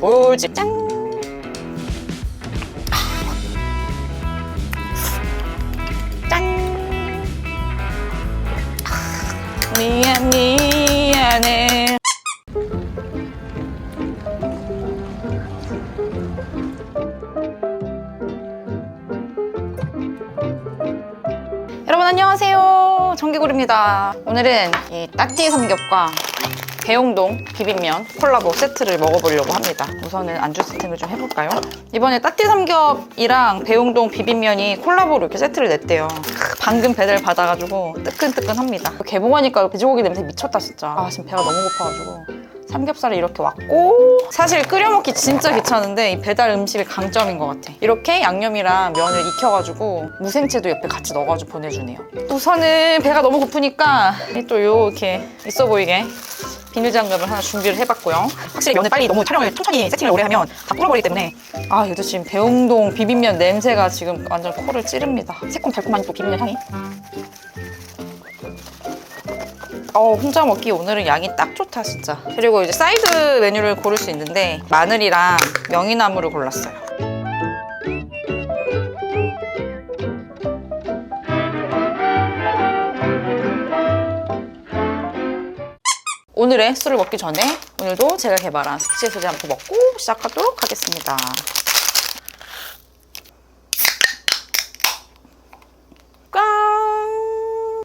꿀집 짠 짠. 미안 미안해. 여러분 안녕하세요. 정기구리입니다. 오늘은 이 딱지 삼겹과 배용동 비빔면 콜라보 세트를 먹어보려고 합니다. 우선은 안주 세팅을 좀 해볼까요? 이번에 딱지 삼겹이랑 배용동 비빔면이 콜라보로 이렇게 세트를 냈대요. 크, 방금 배달 받아가지고 뜨끈뜨끈합니다. 개봉하니까 돼지고기 냄새 미쳤다 진짜. 아 지금 배가 너무 고파가지고. 삼겹살이 이렇게 왔고 사실 끓여 먹기 진짜 귀찮은데 이 배달 음식의 강점인 것 같아. 이렇게 양념이랑 면을 익혀가지고 무생채도 옆에 같이 넣어가지고 보내주네요. 우선은 배가 너무 고프니까 또 요 이렇게 있어 보이게 비닐 장갑을 하나 준비를 해봤고요. 확실히 면을 빨리 너무 촬영을 천천히 세팅을 오래 하면 다 불어버리기 때문에. 아 얘도 지금 배웅동 비빔면 냄새가 지금 완전 코를 찌릅니다. 새콤달콤한 또 비빔면 향이. 어, 혼자 먹기 오늘은 양이 딱 좋다 진짜. 그리고 이제 사이드 메뉴를 고를 수 있는데 마늘이랑 명이나무를 골랐어요 오늘의 술을 먹기 전에 오늘도 제가 개발한 숙취 소재 한번 먹고 시작하도록 하겠습니다 꽝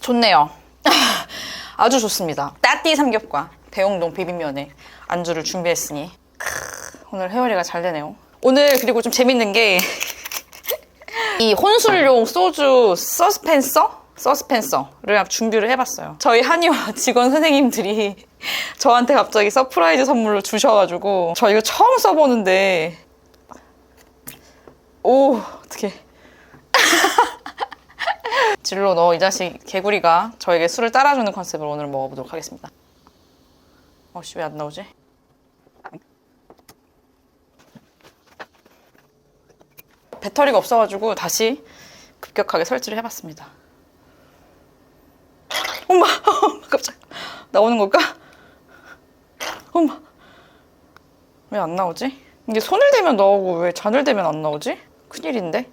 좋네요. 아주 좋습니다. 따띠 삼겹과 대용동 비빔면에 안주를 준비했으니 크, 오늘 회오리가 잘 되네요. 오늘 그리고 좀 재밌는 게 이 혼술용 소주 서스펜서? 서스펜서를 준비를 해봤어요. 저희 한의원 직원 선생님들이 저한테 갑자기 서프라이즈 선물로 주셔가지고 저 이거 처음 써보는데 오 어떡해 진로 너 이 자식 개구리가 저에게 술을 따라주는 컨셉으로 오늘 먹어보도록 하겠습니다. 어씨 왜 안 나오지? 배터리가 없어가지고 다시 급격하게 설치를 해봤습니다. 엄마, 깜짝 나오는 걸까? 엄마, 왜 안 나오지? 이게 손을 대면 나오고 왜 잔을 대면 안 나오지? 큰일인데?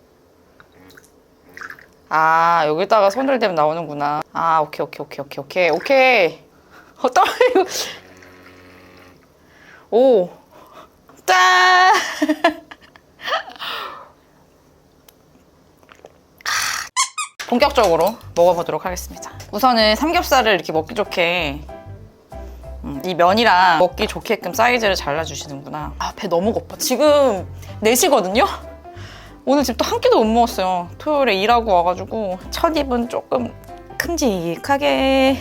아 여기다가 손을 대면 나오는구나 아 오케이 오케이 오케이 오케이 오케이 오케이 어 떨리고 오 짠 본격적으로 먹어보도록 하겠습니다 우선은 삼겹살을 이렇게 먹기 좋게 음, 이 면이랑 먹기 좋게끔 사이즈를 잘라주시는구나 아 배 너무 고파 지금 4시거든요? 오늘 지금 또 한 끼도 못 먹었어요. 토요일에 일하고 와가지고 첫 입은 조금 큼직하게.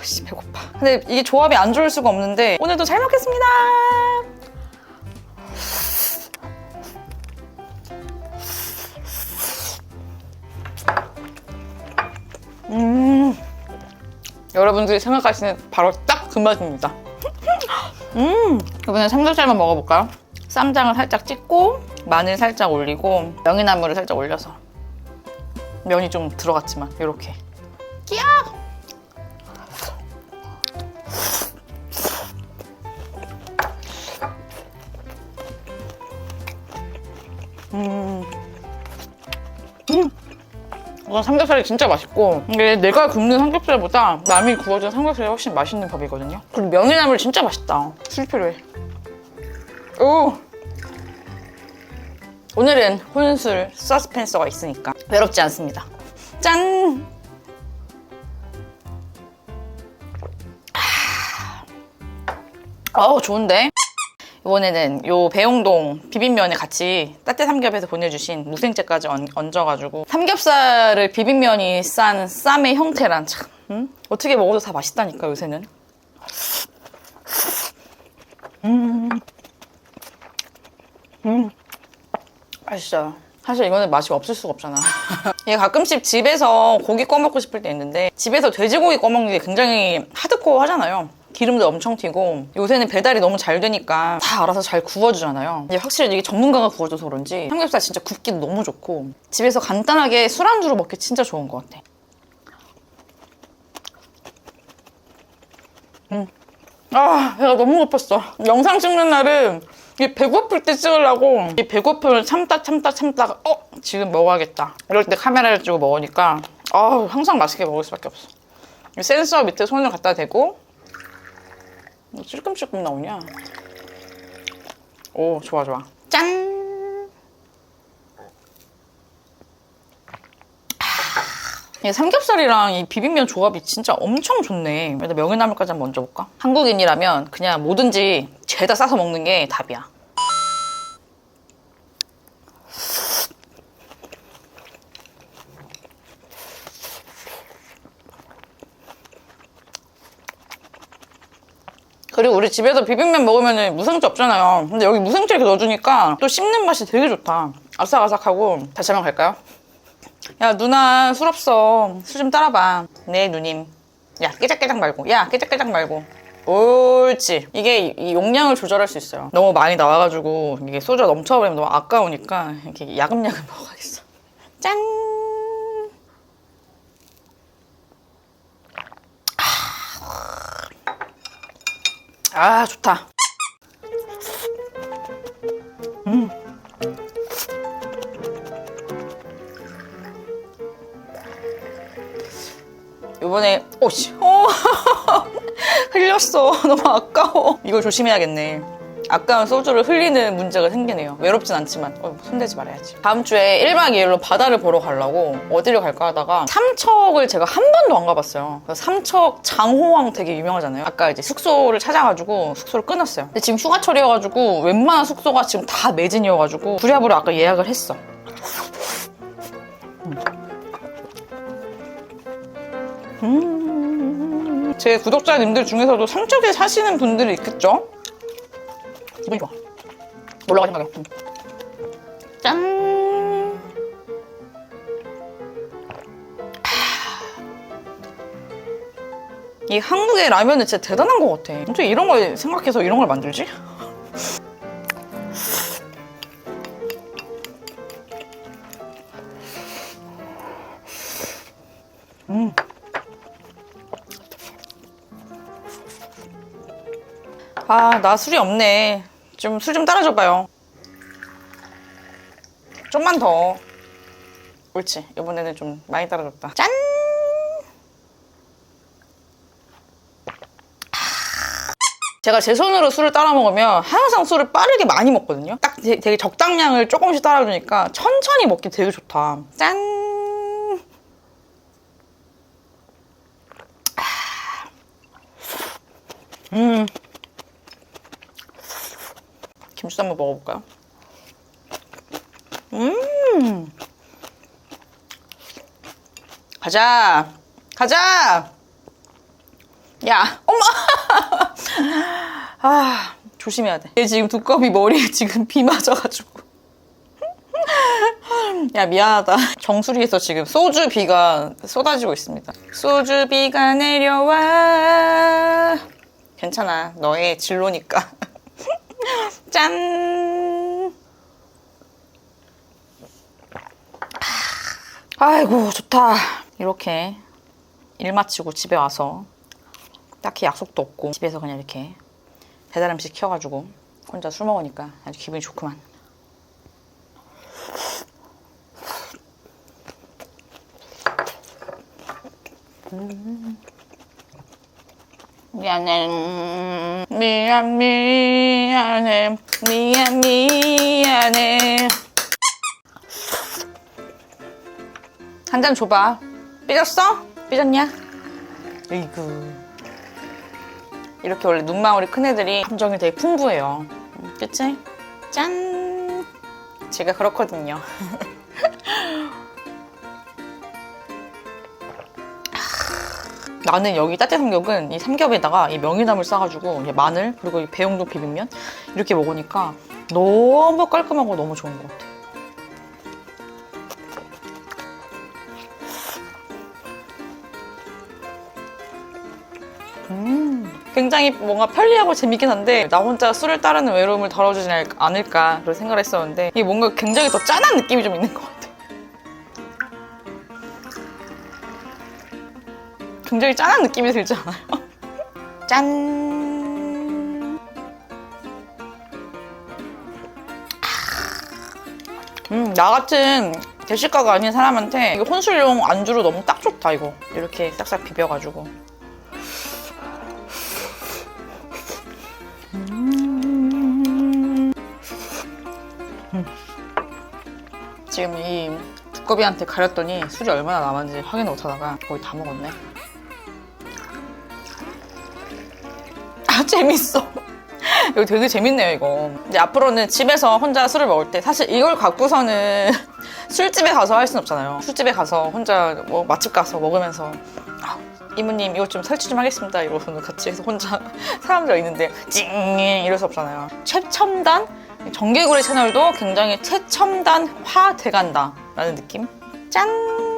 아씨 배고파. 근데 이게 조합이 안 좋을 수가 없는데 오늘도 잘 먹겠습니다. 여러분들이 생각하시는 바로 딱 그 맛입니다. 음, 이번엔 삼겹살만 먹어볼까요? 쌈장을 살짝 찍고 마늘 살짝 올리고 명이나무를 살짝 올려서 면이 좀 들어갔지만 이렇게 끼야 음. 음. 이건 삼겹살이 진짜 맛있고 이게 내가 굽는 삼겹살보다 남이 구워준 삼겹살이 훨씬 맛있는 법이거든요 그리고 명이나물 진짜 맛있다 술 필요해 오 오늘은 혼술 서스펜서가 있으니까 외롭지 않습니다. 짠! 어우 좋은데? 이번에는 요 배용동 비빔면에 같이 따뜻 삼겹에서 보내주신 무생채까지 얹- 얹어가지고 삼겹살을 비빔면이 싼 쌈의 형태란 참 음? 어떻게 먹어도 다 맛있다니까 요새는 맛있어요. 사실 이거는 맛이 없을 수가 없잖아. 이게 가끔씩 집에서 고기 꺼먹고 싶을 때 있는데 집에서 돼지고기 꺼먹는 게 굉장히 하드코어 하잖아요. 기름도 엄청 튀고 요새는 배달이 너무 잘 되니까 다 알아서 잘 구워주잖아요. 근데 확실히 이게 전문가가 구워줘서 그런지 삼겹살 진짜 굽기도 너무 좋고 집에서 간단하게 술안주로 먹기 진짜 좋은 것 같아. 음. 아 배가 너무 고팠어. 영상 찍는 날은 이 배고플 때 찍으려고 이 배고픔을 참다 참다 참다가 어 지금 먹어야겠다 이럴 때 카메라를 찍고 먹으니까 아 항상 맛있게 먹을 수밖에 없어. 이 센서 밑에 손을 갖다 대고 뭐 찔끔찔끔 나오냐? 오 좋아 좋아. 짠. 이 삼겹살이랑 이 비빔면 조합이 진짜 엄청 좋네. 일단 명이나물까지 한번 먼저 볼까? 한국인이라면 그냥 뭐든지 죄다 싸서 먹는 게 답이야. 그리고 우리 집에서 비빔면 먹으면 무생채 없잖아요. 근데 여기 무생채 이렇게 넣어주니까 또 씹는 맛이 되게 좋다. 아삭아삭하고 다시 한번 갈까요? 야 누나 술 없어. 술 좀 따라봐. 네 누님. 야 깨작깨작 말고. 야 깨작깨작 말고. 옳지. 이게 이- 이 용량을 조절할 수 있어요. 너무 많이 나와가지고 이게 소주가 넘쳐버리면 너무 아까우니까 이렇게 야금야금 먹어야겠어. 짠. 아 좋다. 이번에 오씨. 어. 흘렸어. 너무 아까워. 이걸 조심해야겠네 아까운 소주를 흘리는 문제가 생기네요. 외롭진 않지만. 어, 손대지 말아야지. 다음 주에 1박 2일로 바다를 보러 가려고 어디를 갈까 하다가 삼척을 제가 한 번도 안 가봤어요. 삼척 장호왕 되게 유명하잖아요. 아까 이제 숙소를 찾아가지고 숙소를 끊었어요. 근데 지금 휴가철이어가지고 웬만한 숙소가 지금 다 매진이어가지고 부랴부랴 아까 예약을 했어. 제 구독자님들 중에서도 삼척에 사시는 분들이 있겠죠? 기분이 좋아. 올라가 생각해. 음. 짠. 이 한국의 라면은 진짜 대단한 것 같아. 어떻게 이런 걸 생각해서 이런 걸 만들지? 아, 나 술이 없네. 좀 술 좀 따라줘봐요. 좀만 더. 옳지. 이번에는 좀 많이 따라줬다. 짠! 제가 제 손으로 술을 따라 먹으면 항상 술을 빠르게 많이 먹거든요. 딱 되- 되게 적당량을 조금씩 따라주니까 천천히 먹기 되게 좋다. 짠! 음. 김치도 한번 먹어볼까요? 음. 가자. 가자. 야, 엄마. 아, 조심해야 돼. 얘 지금 두꺼비 머리에 지금 비 맞아가지고. 야, 미안하다. 정수리에서 지금 소주 비가 쏟아지고 있습니다. 소주 비가 내려와. 괜찮아. 너의 진로니까. 짠! 아이고, 좋다. 이렇게 일 마치고 집에 와서 딱히 약속도 없고 집에서 그냥 이렇게 배달 음식 시켜가지고 혼자 술 먹으니까 아주 기분이 좋구만. 음. 미안해, 음, 미안, 미안해, 미안, 미안해. 한 잔 줘봐. 삐졌어? 삐졌냐? 으이구. 이렇게 원래 눈망울이 큰 애들이 감정이 되게 풍부해요. 음, 그치? 짠! 제가 그렇거든요. 나는 여기 따뜻 삼겹은 이 삼겹에다가 이 명이나물 싸가지고 마늘 그리고 이 배용동 비빔면 이렇게 먹으니까 너무 깔끔하고 너무 좋은 것 같아. 음. 굉장히 뭔가 편리하고 재밌긴 한데 나 혼자 술을 따르는 외로움을 덜어주지 않을까 그런 생각을 했었는데 이게 뭔가 굉장히 더 짠한 느낌이 좀 있는 것 같아. 굉장히 짠한 느낌이 들지 않아요? 짠. 음, 나 같은 대식가가 아닌 사람한테 이거 혼술용 안주로 너무 딱 좋다, 이거. 이렇게 싹싹 비벼가지고. 음. 음. 지금 이 두꺼비한테 가렸더니 술이 얼마나 남았는지 확인을 못하다가 거의 다 먹었네. 재밌어. 이거 되게 재밌네요, 이거. 이제 앞으로는 집에서 혼자 술을 먹을 때 사실 이걸 갖고서는 술집에 가서 할순 없잖아요. 술집에 가서 혼자 뭐 맛집 가서 먹으면서 아, 이모님 이것 좀 설치 좀 하겠습니다. 이러고서는 같이 해서 혼자 사람들 있는데 찡 이럴 수 없잖아요. 최첨단 정개구리 채널도 굉장히 최첨단화 돼간다 라는 느낌. 짠!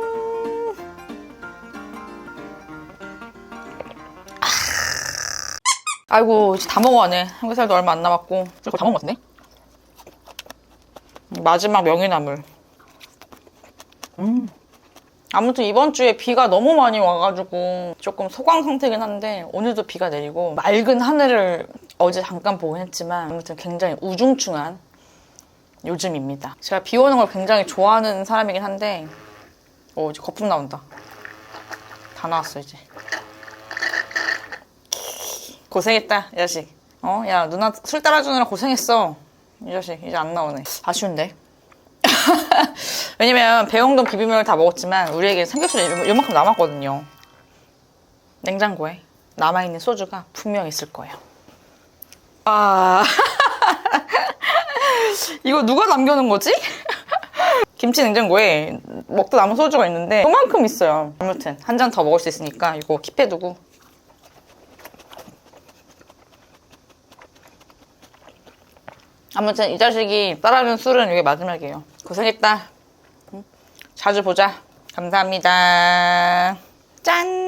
아이고 다 먹어가네. 삼겹살도 얼마 안 남았고. 이거 다 먹은 것 같은데? 마지막 명이나물. 음. 아무튼 이번 주에 비가 너무 많이 와가지고 조금 소강 상태긴 한데 오늘도 비가 내리고 맑은 하늘을 어제 잠깐 보긴 했지만 아무튼 굉장히 우중충한 요즘입니다. 제가 비 오는 걸 굉장히 좋아하는 사람이긴 한데 오 이제 거품 나온다. 다 나왔어 이제 고생했다, 이 자식. 어, 야, 누나 술 따라주느라 고생했어. 이 자식, 이제 안 나오네. 아쉬운데. 왜냐면 배영동 비빔면을 다 먹었지만 우리에게 삼겹살이 요- 요만큼 남았거든요. 냉장고에 남아있는 소주가 분명 있을 거예요. 아. 이거 누가 남겨놓은 거지? 김치 냉장고에 먹다 남은 소주가 있는데 요만큼 있어요. 아무튼 한 잔 더 먹을 수 있으니까 이거 킵해두고 아무튼 이 자식이 따라준 술은 이게 마지막이에요. 고생했다. 응? 자주 보자. 감사합니다. 짠!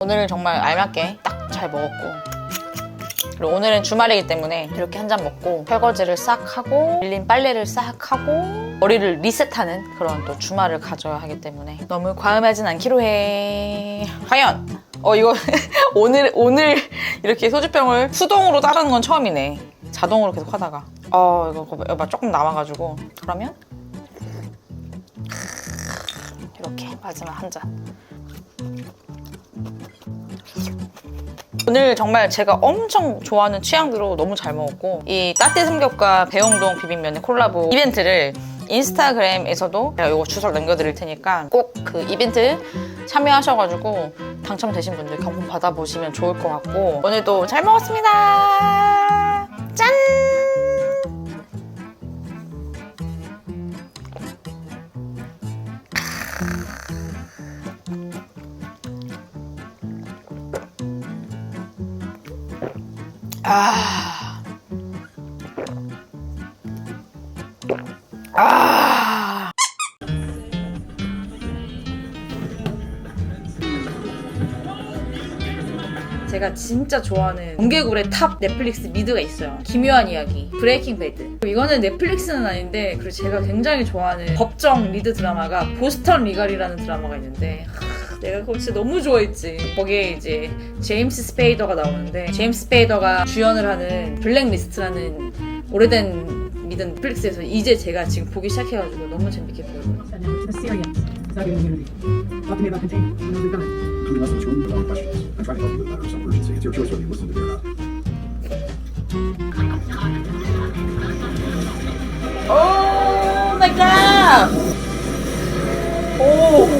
오늘은 정말 알맞게 딱 잘 먹었고 그리고 오늘은 주말이기 때문에 이렇게 한 잔 먹고 설거지를 싹 하고 밀린 빨래를 싹 하고 머리를 리셋하는 그런 또 주말을 가져야 하기 때문에 너무 과음하진 않기로 해. 과연 어 이거 오늘 오늘 이렇게 소주병을 수동으로 따르는 건 처음이네. 자동으로 계속 하다가 어 이거 이거 봐, 조금 남아가지고 그러면 이렇게 마지막 한 잔. 오늘 정말 제가 엄청 좋아하는 취향대로 너무 잘 먹었고 이 따뜻 삼겹과 배영동 비빔면의 콜라보 이벤트를 인스타그램에서도 제가 이거 주소를 남겨드릴 테니까 꼭 그 이벤트 참여하셔가지고 당첨되신 분들 경품 받아보시면 좋을 것 같고 오늘도 잘 먹었습니다 짠 아. 아. 제가 진짜 좋아하는 공개굴의 탑 넷플릭스 미드가 있어요. 기묘한 이야기, 브레이킹 배드. 이거는 넷플릭스는 아닌데 그리고 제가 굉장히 좋아하는 법정 리드 드라마가 보스턴 리갈이라는 드라마가 있는데 하, 내가 그거 진짜 너무 좋아했지. 거기에 이제 제임스 스페이더가 나오는데 제임스 스페이더가 주연을 하는 블랙리스트라는 오래된 미드 넷플릭스에서 이제 제가 지금 보기 시작해가지고 너무 재밌게 보고 있어요. Assyria, Saudi immunity. Talk to me about containment. When those are done. including us and children without questions. I try to help you with a matter of some urgency. It's your choice whether you listen to me or not. Oh my god! 오!